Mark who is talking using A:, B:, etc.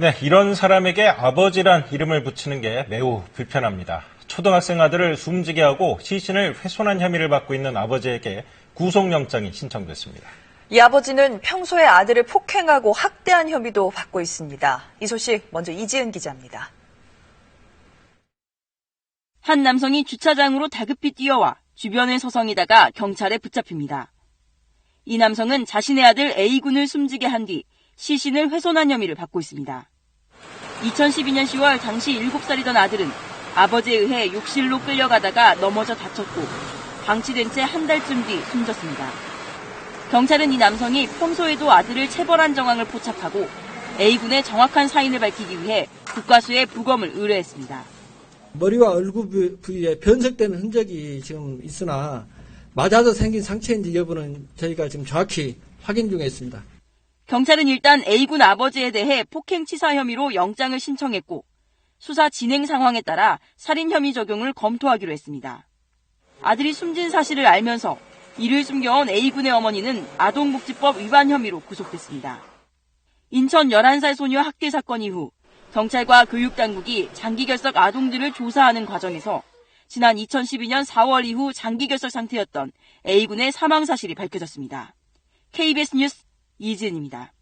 A: 네, 이런 사람에게 아버지란 이름을 붙이는 게 매우 불편합니다. 초등학생 아들을 숨지게 하고 시신을 훼손한 혐의를 받고 있는 아버지에게 구속영장이 신청됐습니다.
B: 이 아버지는 평소에 아들을 폭행하고 학대한 혐의도 받고 있습니다. 이 소식 먼저 이지은 기자입니다.
C: 한 남성이 주차장으로 다급히 뛰어와 주변을 서성이다가 경찰에 붙잡힙니다. 이 남성은 자신의 아들 A군을 숨지게 한 뒤 시신을 훼손한 혐의를 받고 있습니다. 2012년 10월 당시 7살이던 아들은 아버지에 의해 욕실로 끌려가다가 넘어져 다쳤고 방치된 채 한 달쯤 뒤 숨졌습니다. 경찰은 이 남성이 평소에도 아들을 체벌한 정황을 포착하고 A군의 정확한 사인을 밝히기 위해 국과수에 부검을 의뢰했습니다.
D: 머리와 얼굴 부- 부위에 변색되는 흔적이 지금 있으나 맞아서 생긴 상처인지 여부는 저희가 지금 정확히 확인 중에 있습니다.
C: 경찰은 일단 A군 아버지에 대해 폭행 치사 혐의로 영장을 신청했고 수사 진행 상황에 따라 살인 혐의 적용을 검토하기로 했습니다. 아들이 숨진 사실을 알면서 이를 숨겨온 A군의 어머니는 아동복지법 위반 혐의로 구속됐습니다. 인천 11살 소녀 학대 사건 이후 경찰과 교육당국이 장기결석 아동들을 조사하는 과정에서 지난 2012년 4월 이후 장기 결석 상태였던 A군의 사망 사실이 밝혀졌습니다. KBS 뉴스 이지은입니다.